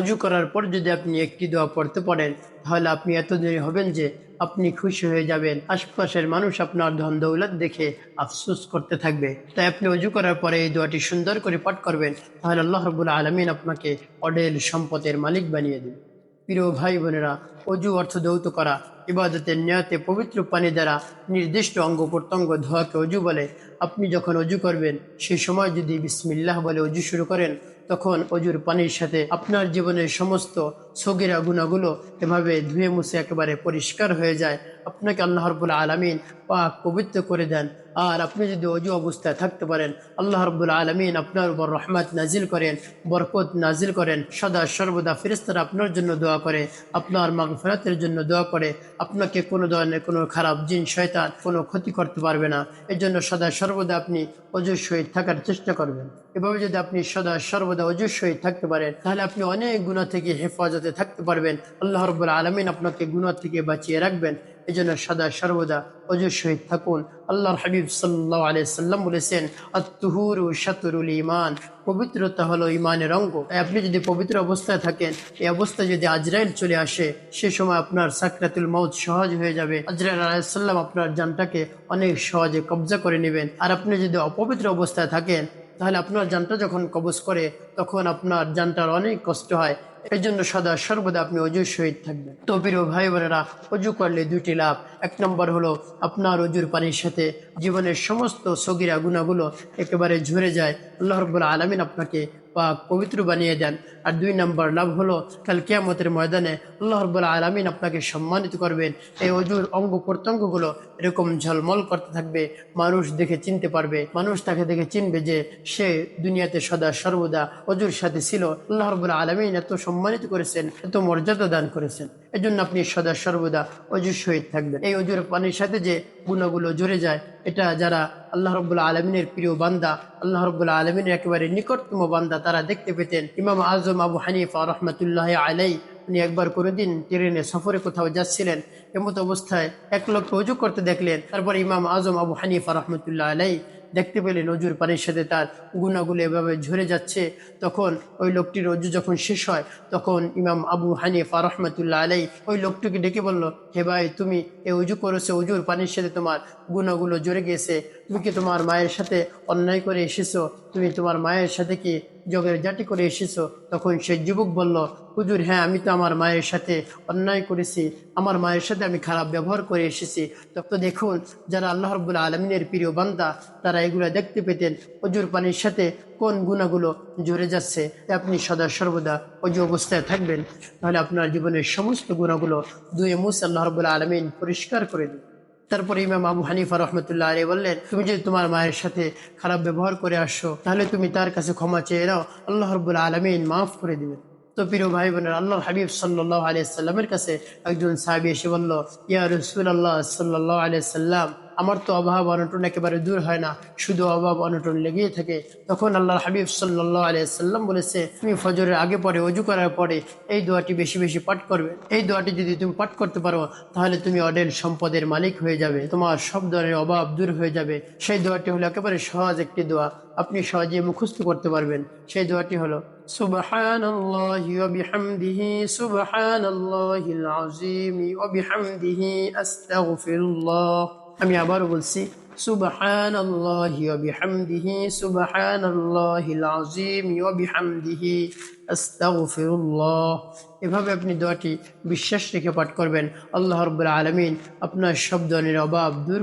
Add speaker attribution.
Speaker 1: অজু করার পর যদি আপনি একটি দোয়া পড়তে পারেন, তাহলে আপনি এত দেরি হবেন যে আপনি খুশি হয়ে যাবেন। আশপাশের মানুষ আপনার ধন দৌলত দেখে আফসোস করতে থাকবে। তাই আপনি অজু করার পরে এই দোয়াটি সুন্দর করে পাঠ করবেন, তাহলে আল্লাহ রবুল্লা আলমিন আপনাকে অডেল সম্পদের মালিক বানিয়ে দেবে। প্রিয় ভাই বোনেরা, অজু অর্থ দৌত করা, ইবাদতের নিয়তে পবিত্র পানি দ্বারা নির্দিষ্ট অঙ্গ প্রত্যঙ্গ ধোয়াকে অজু বলে। আপনি যখন অজু করবেন সেই সময় যদি বিসমিল্লাহ বলে অজু শুরু করেন তখন অজুর পানির সাথে আপনার জীবনের সমস্ত সগিরা গুণাগুলো এভাবে ধুয়ে মুছে একেবারে পরিষ্কার হয়ে যায়। আপনাকে আল্লাহ রবুল্লা আলমিন পাক পবিত্র করে দেন। আর আপনি যদি অজু অবস্থায় থাকতে পারেন, আল্লাহ রব্বুল আলমিন আপনার উপর রহমত নাজিল করেন, বরকত নাজিল করেন। সদা সর্বদা ফেরেস্তারা আপনার জন্য দোয়া করে, আপনার মাগফরাতের জন্য দোয়া করে। আপনাকে কোনো ধরনের কোনো খারাপ জিন, শয়তান কোনো ক্ষতি করতে পারবে না। এর জন্য সদা সর্বদা আপনি অজুর সহিত থাকার চেষ্টা করবেন। এভাবে যদি আপনি সদা সর্বদা অজুর সহিত থাকতে পারেন, তাহলে আপনি অনেক গুণা থেকে হেফাজতে থাকতে পারবেন। আল্লাহ রব্বুল আলমিন আপনাকে গুণা থেকে বাঁচিয়ে রাখবেন। এই জন্য সদা সর্বদা অজুর সহিত থাকুন। আল্লাহর হাবিব সাল্লাহ আলিয়া সাল্লাম বলেছেন আত্মহুর ও শাতুরুল ইমান পবিত্রতা হলো ইমানের অঙ্গ। আপনি যদি পবিত্র অবস্থায় থাকেন, এই অবস্থায় যদি আজরাইল চলে আসে, সে সময় আপনার সাকরাতুল মৌত সহজ হয়ে যাবে। আজরাইল আলাইসাল্লাম আপনার জানটাকে অনেক সহজে কবজা করে নেবেন। আর আপনি যদি অপবিত্র অবস্থায় থাকেন, তাহলে আপনার জানটা যখন কবজ করে, তখন আপনার জানটার অনেক কষ্ট হয়। এই জন্য সদা সর্বদা আপনি অজুর সহিত থাকবেন। তো প্রিয় ভাই বোনেরা, অজু করলে দুইটি লাভ। এক নম্বর হলো, আপনার অজুর পানির সাথে জীবনের সমস্ত সগিরা গুণাগুলো একেবারে ঝরে যায়। আল্লাহ রব্বুল আলমিন আপনাকে পবিত্র বানিয়ে দেন। আর দুই নম্বর লাভ হলো, কাল কেয়ামতের ময়দানে আল্লাহ রবুল্লা আলমিন আপনাকে সম্মানিত করবেন। এই অজুর অঙ্গ প্রত্যঙ্গগুলো এরকম ঝলমল করতে থাকবে, মানুষ দেখে চিনতে পারবে। মানুষ তাকে দেখে চিনবে যে সে দুনিয়াতে সদা সর্বদা অজুর সাথে ছিল। আল্লাহ রবুল্লা আলমিন এত সম্মানিত করেছেন, এত মর্যাদা দান করেছেন। এজন্য আপনি সদা সর্বদা অজুর সহিত থাকবেন। এই অজুর পানির সাথে যে গুণাগুলো জুড়ে যায়, এটা যারা আল্লাহ রব্বুল্লা আলমিনের প্রিয় বান্দা, আল্লাহ রব্বুল্লা আলমিনের একেবারে নিকটতম বান্দা তারা দেখতে পেতেন। ইমাম আজম আবু হানিফা রহমতুল্লাহ আলাই উনি একবার কোনোদিন ট্রেনে সফরে কোথাও যাচ্ছিলেন, এমত অবস্থায় এক লোক অজু করতে দেখলেন। তারপর ইমাম আজম আবু হানিফা রহমতুল্লাহ আলাই দেখতে পেলে অজুর পানির সাথে তার গুণাগুলো এভাবে ঝরে যাচ্ছে। তখন ওই লোকটির অজু যখন শেষ হয়, তখন ইমাম আবু হানিফা রহমতুল্লাহ আলাই ওই লোকটিকে ডেকে বলল, হে ভাই, তুমি এই উজু করেছ উজুর পানির সাথে তোমার গুণাগুলো জড়ে গেছে তুমি কি তোমার মায়ের সাথে অন্যায় করে এসেছ? তুমি তোমার মায়ের সাথে কি জগের জাটি করে এসেছ। তখন সে যুবক বলল, হুজুর হ্যাঁ আমি তো আমার মায়ের সাথে অন্যায় করেছি। আমার মায়ের সাথে আমি খারাপ ব্যবহার করে এসেছি। তো দেখুন, যারা আল্লাহ রব্বুল্লা আলমিনের প্রিয় বান্দা, তারা এগুলো দেখতে পেতেন। অজুর পানির সাথে কোন গুণাগুলো জুড়ে যাচ্ছে? আপনি সদা সর্বদা অজু অবস্থায় থাকবেন। তাহলে আপনার জীবনের সমস্ত গুণাগুলো দুয়ে মুস আল্লাহ রব্বুল্লা আলমিন পরিষ্কার করে দিন। তারপরে ইমাম আবু হানিফা রহমতুল্লাহ আলী বললেন, তুমি যদি তোমার মায়ের সাথে খারাপ ব্যবহার করে আসো, তাহলে তুমি তার কাছে ক্ষমা চেয়ে নাও। আল্লাহ রব্বুল্লা আলমিন মাফ করে দিবেন। তো প্রিয় ভাই বোনের আল্লাহ হাবিব সাল্লাহ আলিয়া সাল্লামের কাছে একজন সাহাবি এসে বলল, ইয়া রসুল আল্লাহ সাল্লাহ আলিয়া সাল্লাম আমার তো অভাব অনটন একেবারে দূর হয় না শুধু অভাব অনটন লেগেই থাকে তখন আল্লাহ হাবিব সাল্লাহ আলিয়াল্লাম বলেছে তুমি ফজরের আগে পরে অজু করার পরে এই দোয়াটি বেশি বেশি পাঠ করবে এই দোয়াটি যদি তুমি পাঠ করতে পারো তাহলে তুমি অডেল সম্পদের মালিক হয়ে যাবে তোমার সব ধরনের অভাব দূর হয়ে যাবে সেই দোয়াটি হলো একেবারে সহজ একটি দোয়া আপনি সহজে মুখস্থ করতে পারবেন সেই দোয়াটি হলো سبحان الله وبحمده سبحان الله العظيم وبحمده أستغفر الله আমি আবারও বলছি সুবহান আল্লাহ বিহামদিহি সুবহান আল্লাহ আজিম বিহামদিহি, আস্তাগফিরুল্লাহ। এভাবে আপনি দোয়াটি বিশ্বাস রেখে পাঠ করবেন। আল্লাহ রবুল্লা আলমিন আপনার শব্দ অভাব দূর